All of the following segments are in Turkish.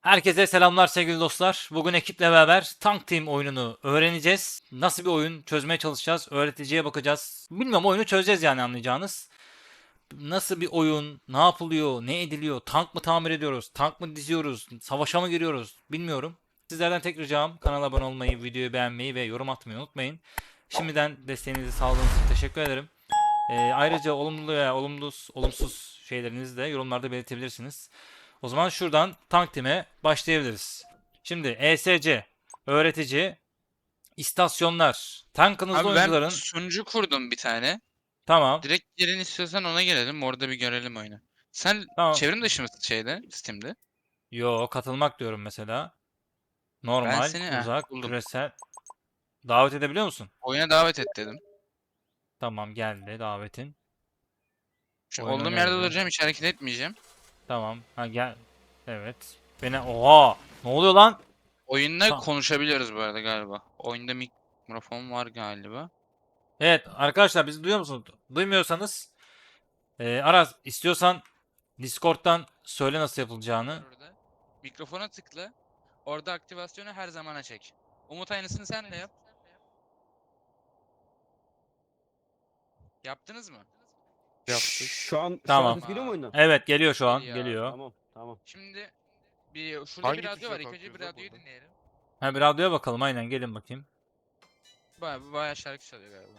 Herkese selamlar sevgili dostlar. Bugün ekiple beraber Tank Team oyununu öğreneceğiz. Nasıl bir oyun çözmeye çalışacağız, öğreticiye bakacağız. Bilmiyorum oyunu çözeceğiz yani anlayacağınız. Nasıl bir oyun, ne yapılıyor, ne ediliyor, tank mı tamir ediyoruz, tank mı diziyoruz, savaşa mı giriyoruz bilmiyorum. Sizlerden tek ricam kanala abone olmayı, videoyu beğenmeyi ve yorum atmayı unutmayın. Şimdiden desteğinizi sağladığınız için teşekkür ederim. Ee, ayrıca olumlu veya olumsuz, olumsuz şeylerinizi de yorumlarda belirtebilirsiniz. O zaman şuradan tank time başlayabiliriz. Şimdi ESC, öğretici, istasyonlar, tankınızda Abi ben oyuncuların... sunucu kurdum bir tane. Tamam, Direkt yerini istiyorsan ona gelelim. Orada bir görelim oyunu. Sen tamam. çevrim dışı mısın şeyde, Steam'de? Yo, katılmak diyorum mesela. Normal, seni- heh, uzak, buldum. küresel. Davet edebiliyor musun? Oyuna davet et dedim. Tamam, geldi davetin. Şu Oyun olduğum yerde duracağım, hiç hareket etmeyeceğim. Tamam, ha gel. Evet. Beni... Oha! Ne oluyor lan? Oyunda Tamam. konuşabiliyoruz bu arada galiba. Oyunda mikrofon var galiba. Evet arkadaşlar bizi duyuyor musunuz? Duymuyorsanız e, Aras istiyorsan Discord'dan söyle nasıl yapılacağını. Orada. Mikrofona tıkla. Orada aktivasyonu her zamana çek. Umut aynısını sen de yap. Yaptınız mı? Şu an Tamam. şu an ses geliyor mu oyundan? Evet geliyor şu an Ya, geliyor. Tamam tamam. Şimdi bir şurada Hangi bir radyo tuşa var. İlk önce bir lan radyoyu burada? dinleyelim. Ha bir radyoya bakalım aynen gelin bakayım. Baya, bayağı şarkı çalıyor galiba.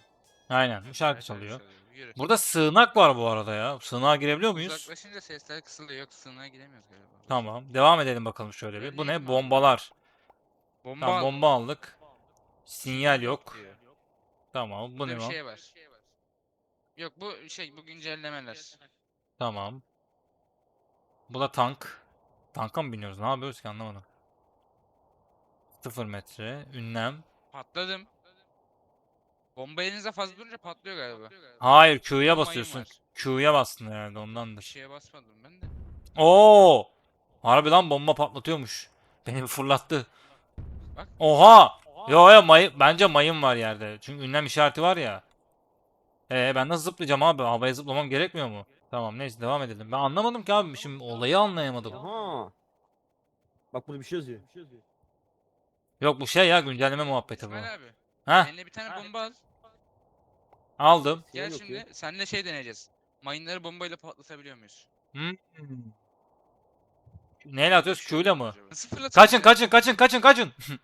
Aynen bu şarkı Bayağı çalıyor. Yürü. Burada sığınak var bu arada ya. Sığınağa girebiliyor muyuz? Uzaklaşınca sesler kısılıyor. Yok sığınağa giremiyoruz galiba. Tamam. Devam edelim bakalım şöyle bir. Bu ne? Deneyelim abi. Bombalar. Bomba, Tamam bomba aldık. Sinyal yok. diyor. Tamam. Bu Burada ne bir lan? şey var. Yok bu şey bu güncellemeler. Tamam. Bu da tank. Tanka mı biniyoruz? Ne yapıyoruz ki anlamadım. 0 metre. Ünlem. Patladım. Bomba elinizde fazla durunca patlıyor galiba. Hayır Q'ya basıyorsun. Q'ya bastın herhalde Bir ondandır. şeye basmadım ben de. Oo! Harbi lan bomba patlatıyormuş. Beni bir fırlattı. Bak. Oha! Yo yo mayın, bence mayın var yerde. Çünkü ünlem işareti var ya. Ee ben nasıl zıplayacağım abi? Havaya zıplamam gerekmiyor mu? Tamam neyse devam edelim. Ben anlamadım ki abi. Şimdi olayı anlayamadım. Aha. Bak burada bir şey yazıyor. Yok bu şey ya güncelleme muhabbeti bu. İsmail abi. Heh Eline bir tane bomba al. aldım. Gel yok şimdi ya. seninle şey deneyeceğiz. Mayınları bombayla patlatabiliyor muyuz? Hmm. Neyle atıyoruz? Q'yla mı? Nasıl fırlatıyorsun Kaçın kaçın kaçın kaçın kaçın.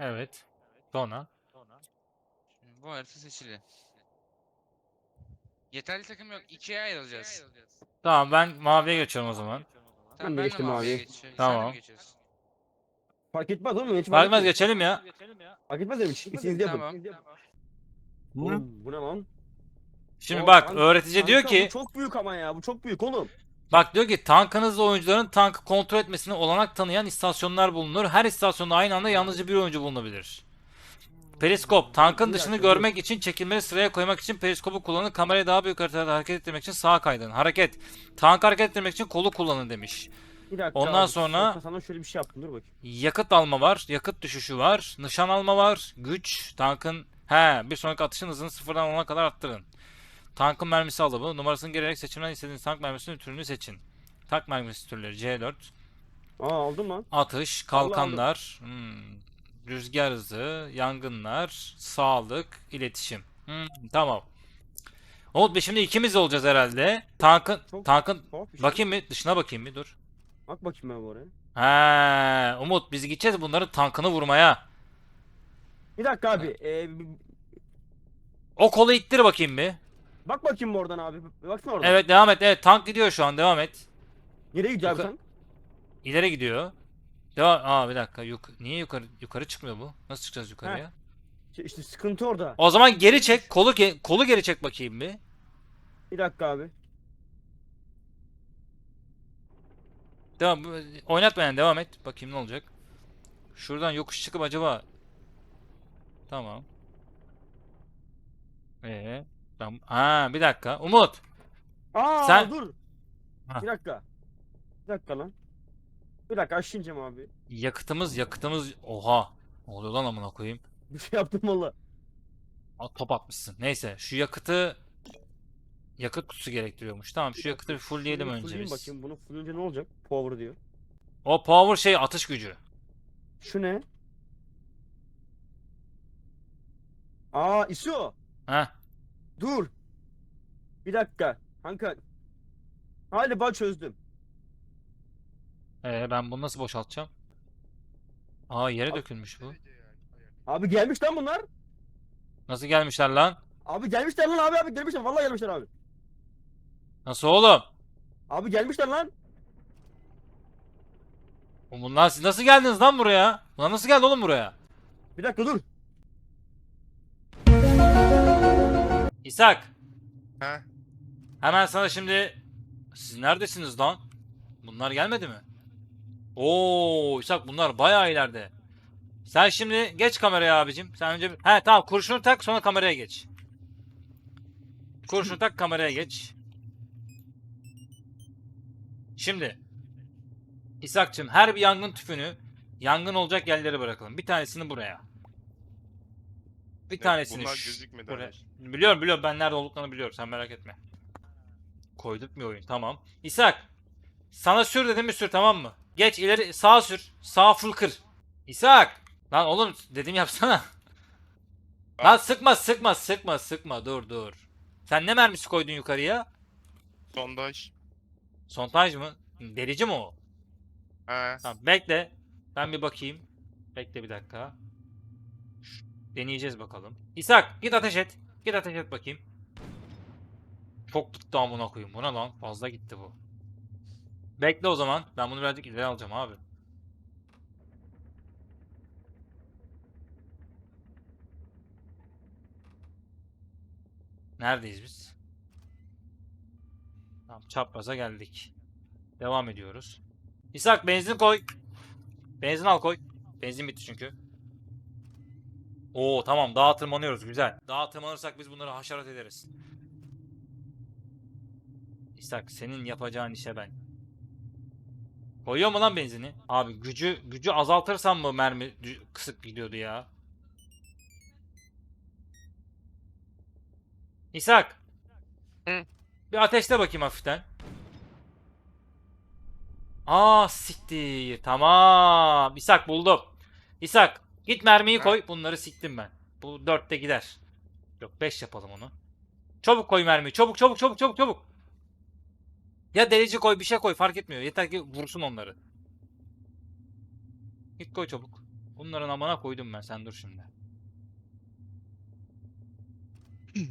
evet. Sonra. Şimdi Bu harita seçili. Yeterli takım yok. İkiye ayrılacağız. Tamam ben maviye geçiyorum o zaman. Tamam, de geçtim maviye abi. geçiyorum. Sen de Tamam. geçiyorsun? Fark etmez oğlum hiç Fark etmez geçelim ya. Fark etmez dedim. İkiniz de yapın. Tamam. İkiniz de yapın. Oğlum bu ne lan? Şimdi bak öğretici diyor Kanka, ki Bu çok büyük ama ya bu çok büyük oğlum. Bak diyor ki tankınızda oyuncuların tankı kontrol etmesine olanak tanıyan istasyonlar bulunur. Her istasyonda aynı anda yalnızca bir oyuncu bulunabilir. Periskop, tankın dışını görmek için çekilmeyi sıraya koymak için periskopu kullanın. Kamerayı daha büyük haritada hareket ettirmek için sağa kaydın. Hareket. Tank hareket ettirmek için kolu kullanın demiş. Bir dakika Ondan abi, sonra- sana şöyle bir şey yaptım dur bakayım. Yakıt alma var, yakıt düşüşü var, nişan alma var, güç, tankın he bir sonraki atışın hızını sıfırdan ona kadar arttırın. Tankın mermisi alımı, numarasını girerek seçimden istediğiniz tank mermisinin türünü seçin. Tank mermisi türleri C4, Aa aldım lan. Atış, kalkanlar, hmm, rüzgar hızı, yangınlar, sağlık, iletişim. Hmm, tamam. Umut Bey şimdi ikimiz olacağız herhalde. Tankın, Çok- tankın, Tuhaf bir şey. bakayım bir dışına bakayım bir dur. Bak bakayım ben bu oraya. He, Umut biz gideceğiz bunların tankını vurmaya. Bir dakika abi. Ee, bir- O kolu ittir bakayım bir. bak bakayım bu oradan abi. Bir baksana oradan. Evet devam et. Evet tank gidiyor şu an devam et. Nereye gidiyor abi Yuka- sen? İleri gidiyor. Devam. Aa bir dakika. Yuk Niye yukarı yukarı çıkmıyor bu? Nasıl çıkacağız yukarıya? İşte, işte sıkıntı orada. O zaman geri çek. Kolu ge- kolu geri çek bakayım bir. Bir dakika abi. Devam. bu- Oynatma yani devam et. Bakayım ne olacak. Şuradan yokuş çıkıp acaba. Tamam. Ee, tamam. Ha bir dakika. Umut. Aa Sen- dur. Ha. Bir dakika. Bir dakika lan. Bir dakika aşağı ineceğim abi. Yakıtımız yakıtımız. Oha. Ne oluyor lan amına koyayım? Bir şey yaptım valla. Aa, top atmışsın. Neyse şu yakıtı yakıt kutusu gerektiriyormuş. Tamam şu yakıtı bir fullleyelim Şunu önce fulleyeyim biz. bakayım bunu fullleyince ne olacak? Power diyor. O power şey atış gücü. Şu ne? Aa ISO. Heh. Dur. Bir dakika. Kanka. Galiba çözdüm. Ee, ben bunu nasıl boşaltacağım? Aa yere dökülmüş bu. Abi gelmiş lan bunlar. Nasıl gelmişler lan? Abi gelmişler lan abi abi gelmişler. Vallahi gelmişler abi. Nasıl oğlum? Abi gelmişler lan. Oğlum Bunlar siz nasıl geldiniz lan buraya? Bunlar nasıl geldi oğlum buraya? Bir dakika dur. İshak. He? Hemen sana şimdi... Siz neredesiniz lan? Bunlar gelmedi mi? Oo, İshak bunlar bayağı ileride. Sen şimdi geç kameraya abicim. Sen önce... He tamam kurşunu tak sonra kameraya geç. Kurşunu tak kameraya geç. Şimdi. İshak'cığım her bir yangın tüpünü yangın olacak yerlere bırakalım. Bir tanesini buraya. Bir Ne, tanesini Bunlar gözükmedi buraya. Biliyorum biliyorum ben nerede olduklarını biliyorum sen merak etme. Koyduk mu oyun tamam. İshak sana sür dedim mi sür tamam mı? Geç ileri sağa sür. Sağ full kır. İshak lan oğlum dedim yapsana. Lan sıkma sıkma sıkma sıkma dur dur. Sen ne mermisi koydun yukarıya? Sondaj. Sontaj mı? Delici mi o? He. Tamam bekle. Ben bir bakayım. Bekle bir dakika. Deneyeceğiz bakalım. İshak git ateş et. Git ateş et bakayım. Çok gitti amına koyayım. Bu ne lan? Fazla gitti bu. Bekle o zaman. Ben bunu birazcık ileri alacağım abi. Neredeyiz biz? Tamam çapraza geldik. Devam ediyoruz. İshak benzin koy. Benzin al koy. Benzin bitti çünkü. Oo tamam dağa tırmanıyoruz güzel. Dağa tırmanırsak biz bunları haşerat ederiz. İshak senin yapacağın işe ben. Koyuyor mu lan benzini? Abi gücü gücü azaltırsam mı mermi kısık gidiyordu ya? İshak. Hı. Bir ateşle bakayım hafiften. Aa siktir. Tamam. İshak buldum. İshak git mermiyi koy. Bunları siktim ben. Bu dörtte gider. Yok 5 yapalım onu. Çabuk koy mermiyi. Çabuk çabuk çabuk çabuk çabuk. Ya delici koy bir şey koy fark etmiyor. Yeter ki vursun onları. Git koy çabuk. Bunların amına koydum ben. Sen dur şimdi.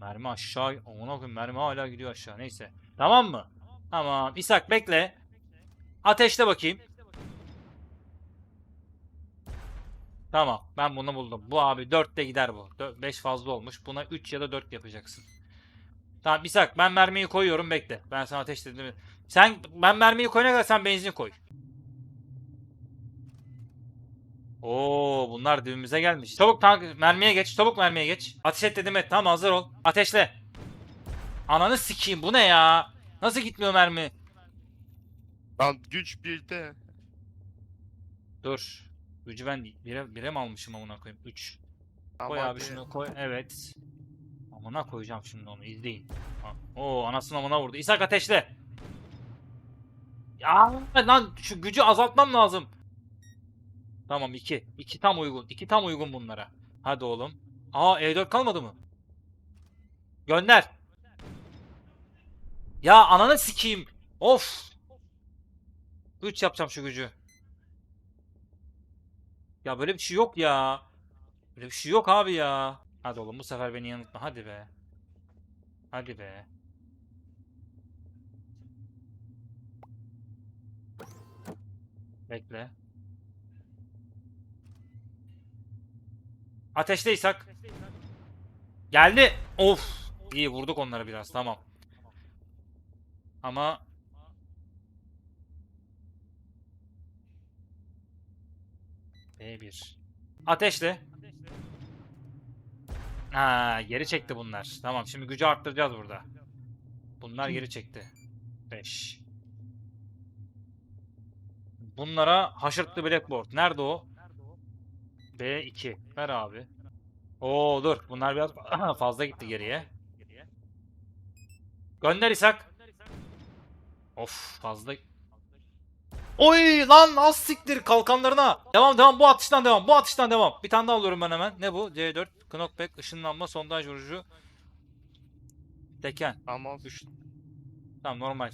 mermi aşağı. Amına koyayım mermi hala gidiyor aşağı. Neyse. Tamam mı? Tamam. İshak bekle. Ateşle bakayım. Tamam. Ben bunu buldum. Bu abi 4'te gider bu. 5 fazla olmuş. Buna 3 ya da 4 yapacaksın. Tamam İshak ben mermiyi koyuyorum bekle. Ben sana ateşledim. Sen ben mermiyi koyana kadar sen benzin koy. Oo bunlar dibimize gelmiş. Çabuk tank mermiye geç. Çabuk mermiye geç. Ateş et dedim et. Tamam hazır ol. Ateşle. Ananı sikeyim bu ne ya? Nasıl gitmiyor mermi? Lan güç birde. Dur. Gücü ben bire, bire mi almışım amına koyayım? 3. Koy abi şunu koy. Evet. Amına koyacağım şimdi onu. izleyin. Ha. Oo anasını amına vurdu. İshak ateşle. Ya lan şu gücü azaltmam lazım. Tamam 2. 2 tam uygun. 2 tam uygun bunlara. Hadi oğlum. Aa E4 kalmadı mı? Gönder. Ya ananı sikeyim. Of. 3 yapacağım şu gücü. Ya böyle bir şey yok ya. Böyle bir şey yok abi ya. Hadi oğlum bu sefer beni yanıltma. Hadi be. Hadi be. Bekle. Ateşle İshak. Geldi. Of. İyi vurduk onları biraz. Tamam. Ama B1. Ateşle. Ha, geri çekti bunlar. Tamam, şimdi gücü arttıracağız burada. Bunlar geri çekti. 5. Bunlara haşırtlı blackboard. Nerede o? B2. Ver abi. Oo dur. Bunlar biraz fazla gitti geriye. Gönder İshak. Of fazla. Oy lan az siktir kalkanlarına. Devam devam bu atıştan devam. Bu atıştan devam. Bir tane daha alıyorum ben hemen. Ne bu? C4 knockback ışınlanma sondaj vurucu. Teken. Ama Düş. Tamam normal.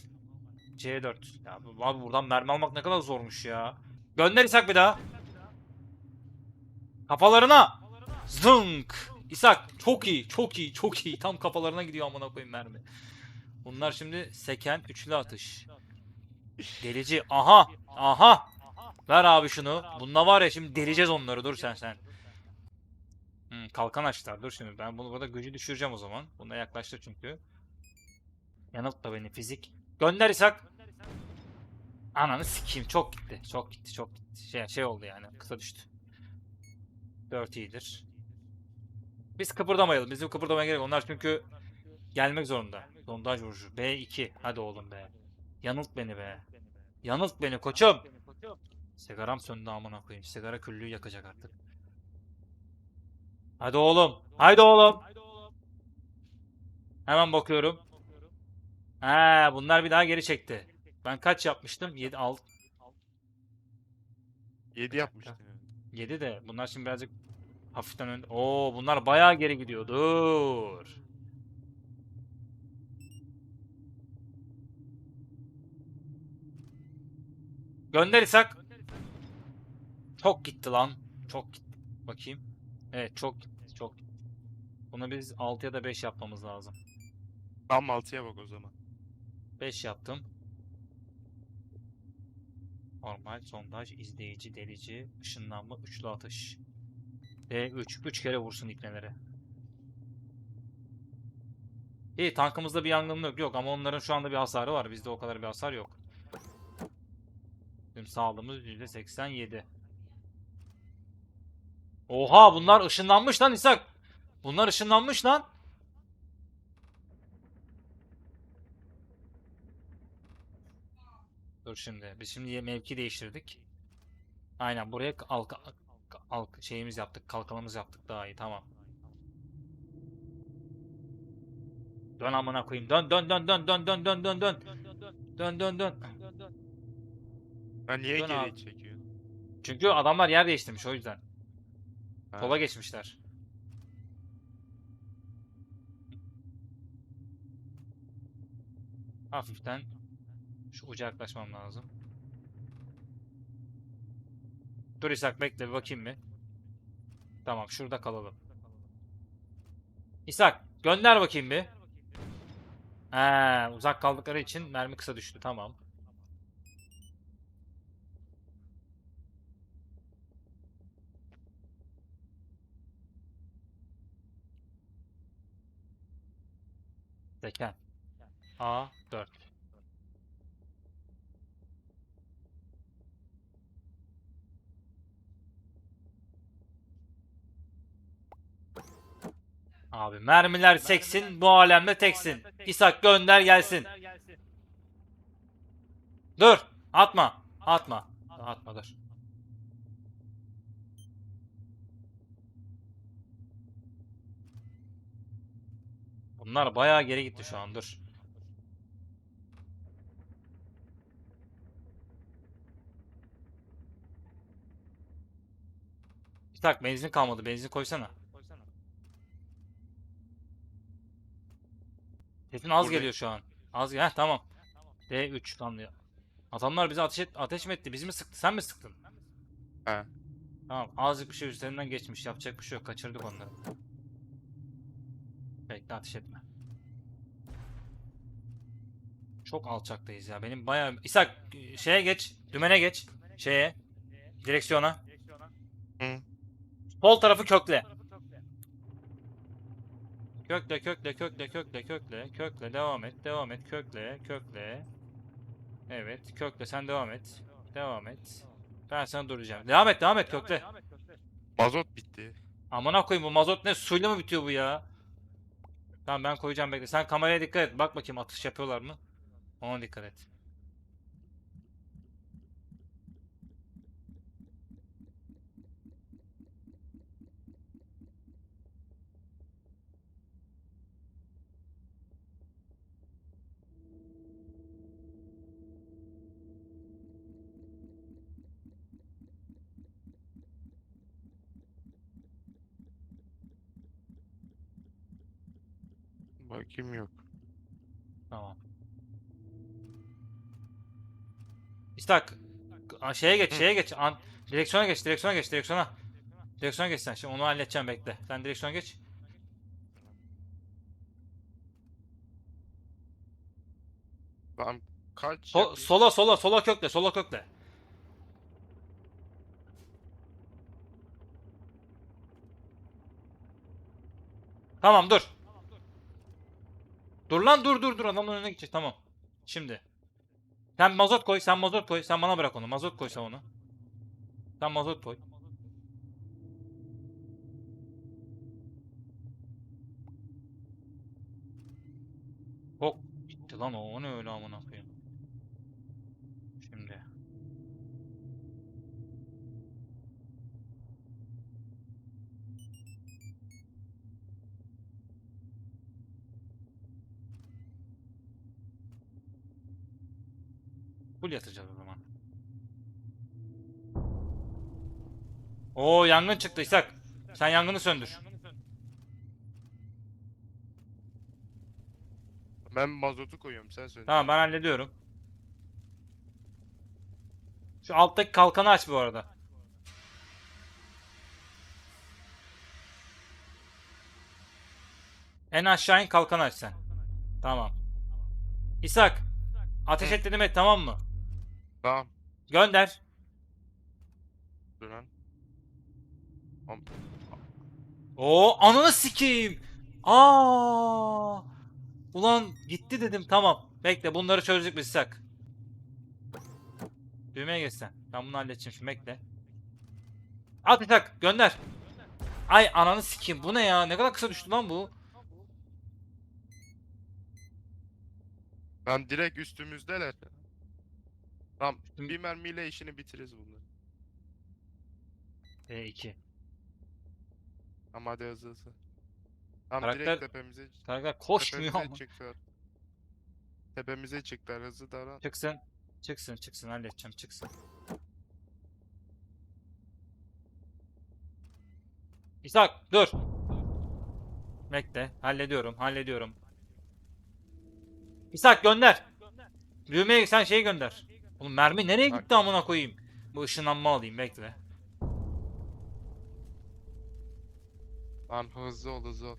C4. Ya bu- abi buradan mermi almak ne kadar zormuş ya. Gönder İshak bir daha. Kafalarına. Zınk. İshak çok iyi, çok iyi, çok iyi. Tam kafalarına gidiyor amına koyayım mermi. Bunlar şimdi seken üçlü atış. Delici. Aha. Aha. Ver abi şunu. Bunda var ya şimdi deleceğiz onları. Dur sen sen. Hmm, kalkan açtılar. Dur şimdi. Ben bunu burada gücü düşüreceğim o zaman. Buna yaklaştır çünkü. Yanıltma beni fizik. Gönder İshak. Ananı sikeyim. Çok gitti. Çok gitti. Çok gitti. Şey, şey oldu yani. Kısa düştü. 4 iyidir. Biz kıpırdamayalım. Bizim kıpırdamaya gerek. Onlar çünkü gelmek zorunda. Sondaj vurucu. B2. Hadi oğlum be. Yanılt beni be. Yanılt beni koçum. Sigaram söndü amına koyayım. Sigara küllüğü yakacak artık. Hadi oğlum. Haydi oğlum. Hemen bakıyorum. Ha, bunlar bir daha geri çekti. Ben kaç yapmıştım? 7 6 7 yapmıştın. yani. 7 de bunlar şimdi birazcık hafiften önde. Oo bunlar bayağı geri gidiyor. Dur. Gönder İshak. Çok gitti lan. Çok gitti. Bakayım. Evet. Çok gitti. Bunu biz 6 ya da 5 yapmamız lazım. Tam 6'ya bak o zaman. 5 yaptım. Normal, sondaj, izleyici, delici, ışınlanma, üçlü atış. D3. 3 kere vursun ipnelere. İyi tankımızda bir yangın yok. Yok ama onların şu anda bir hasarı var. Bizde o kadar bir hasar yok. Bizim sağlığımız %87. Oha bunlar ışınlanmış lan İshak. Bunlar ışınlanmış lan. Dur şimdi. Biz şimdi mevki değiştirdik. Aynen buraya alka, k- alk şeyimiz yaptık. Kalkanımız yaptık daha iyi. Tamam. Dön amına koyayım. Dön dön dön dön dön dön dön dön dön. Dön dön dön. Ha niye Dön geri abi. çekiyor? Çünkü adamlar yer değiştirmiş o yüzden. Ha. Sola geçmişler. Hafiften şu uca yaklaşmam lazım. Dur İshak bekle bir bakayım bir. Tamam şurada kalalım. İshak gönder bakayım bir. He, uzak kaldıkları için mermi kısa düştü tamam. Zeken. A4. Abi mermiler seksin bu alemde teksin. İshak gönder gelsin. Dur. Atma. Atma. Atma dur. Bunlar bayağı geri gitti şu an dur. İshak benzin kalmadı. Benzin koysana. Sesin az Burada- geliyor şu an. Az gel. Heh, tamam. D3 lan diyor. Adamlar bize ateş, et, ateş mi etti? Bizi mi sıktı? Sen mi sıktın? He. Tamam. Azıcık bir şey üzerinden geçmiş. Yapacak bir şey yok. Kaçırdık onları. Bekle ateş etme. Çok alçaktayız ya. Benim bayağı... İshak şeye geç. Dümene geç. Şeye. Direksiyona. Hı. Sol tarafı kökle. Kökle, kökle, kökle, kökle, kökle, kökle, devam et, devam et, kökle, kökle. Evet, kökle, sen devam et. Devam et. Ben sana duracağım. Devam et, devam et, kökle. Mazot bitti. Amına koyayım bu mazot ne? Suyla mı bitiyor bu ya? Tamam ben koyacağım bekle. Sen kameraya dikkat et. Bak bakayım atış yapıyorlar mı? Ona dikkat et. Bakayım yok. Tamam. İstak. Şeye geç, şeye geç. An direksiyona geç, direksiyona geç, direksiyona. Direksiyona geç sen. Şimdi onu halledeceğim bekle. Sen direksiyona geç. Tamam kaç So- sola sola sola kökle, sola kökle. Tamam dur. Dur lan dur dur dur adamın önüne gidecek tamam. Şimdi. Sen mazot koy, sen mazot koy. Sen bana bırak onu. Mazot koy sen onu. Sen mazot koy. Hop gitti lan o. O ne öyle amına. Şimdi. Full yatacağız o zaman. Oo yangın çıktı İshak. Sen yangını söndür. Ben mazotu koyuyorum sen söyle. Tamam ben hallediyorum. Şu alttaki kalkanı aç bu arada. En aşağı in kalkanı aç sen. Tamam. İshak. Ateş et dedim et tamam mı? Tamam. Gönder. Dur lan. Am- Oo ananı sikeyim. Aa! Ulan gitti dedim tamam. Bekle bunları çözdük biz İshak. Düğmeye geç sen. Ben bunu halledeceğim şimdi bekle. At İshak gönder. Ay ananı sikeyim bu ne ya? Ne kadar kısa düştü lan bu. Lan direkt üstümüzdeler. Tamam bir mermiyle işini bitiririz bunları. E2. Ama hadi hızlı hızlı. Tamam Karakter- direkt tepemize Karakter koşmuyor tepemize ama. çıktılar. Tepemize çıktılar hızlı davran. Çıksın. Çıksın çıksın halledeceğim çıksın. İshak dur. Bekle hallediyorum hallediyorum. İshak gönder. Düğmeye sen şeyi gönder. Oğlum mermi nereye Bak. gitti amına koyayım? Bu ışınlanma alayım bekle. Lan hızlı ol hızlı ol.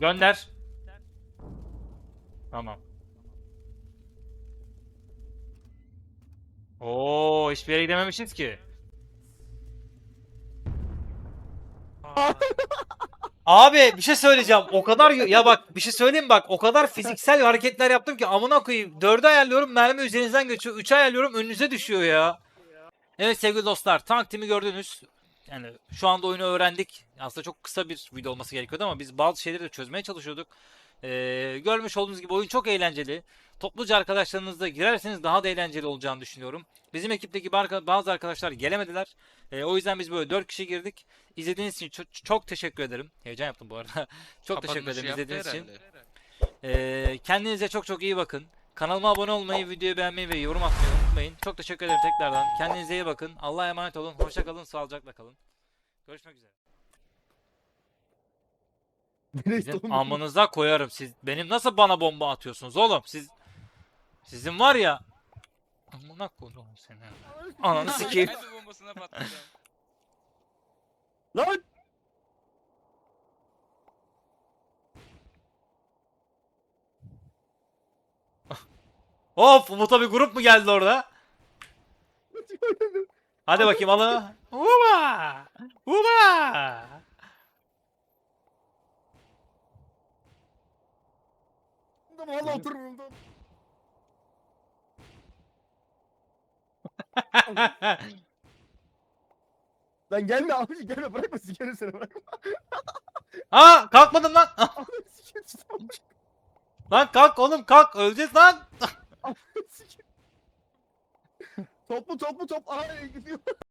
Gönder. Tamam. Oo, hiçbir yere gidememişiz ki. Abi bir şey söyleyeceğim. O kadar ya bak bir şey söyleyeyim bak. O kadar fiziksel hareketler yaptım ki amına koyayım. 4'ü ayarlıyorum mermi üzerinizden geçiyor. 3'ü ayarlıyorum önünüze düşüyor ya. Evet sevgili dostlar tank timi gördünüz. Yani şu anda oyunu öğrendik. Aslında çok kısa bir video olması gerekiyordu ama biz bazı şeyleri de çözmeye çalışıyorduk. Ee, görmüş olduğunuz gibi oyun çok eğlenceli. Topluca arkadaşlarınızla girerseniz daha da eğlenceli olacağını düşünüyorum. Bizim ekipteki bazı arkadaşlar gelemediler. Ee, o yüzden biz böyle 4 kişi girdik. İzlediğiniz için çok, çok teşekkür ederim. Heyecan yaptım bu arada. çok teşekkür Kapanışı ederim yaptı izlediğiniz için. Ee, kendinize çok çok iyi bakın. Kanalıma abone olmayı, videoyu beğenmeyi ve yorum atmayı unutmayın. Çok teşekkür ederim tekrardan. Kendinize iyi bakın. Allah'a emanet olun. Hoşça kalın, sağlıcakla kalın. Görüşmek üzere. Sizin amınıza koyarım. Siz benim nasıl bana bomba atıyorsunuz oğlum? Siz sizin var ya amına koydum seni. Ananı sikeyim. Kendi bombasına patlayacağım. Lan! Of Umut'a bir grup mu geldi orada? Hadi bakayım alın. Uba! Uba! Valla otururum Lan gelme abi gelme bırakma sikerim seni bırakma. ha kalkmadım lan. Abi sikerim seni lan kalk oğlum kalk öleceğiz lan. Abi sikerim. Toplu toplu top. Ay gidiyor.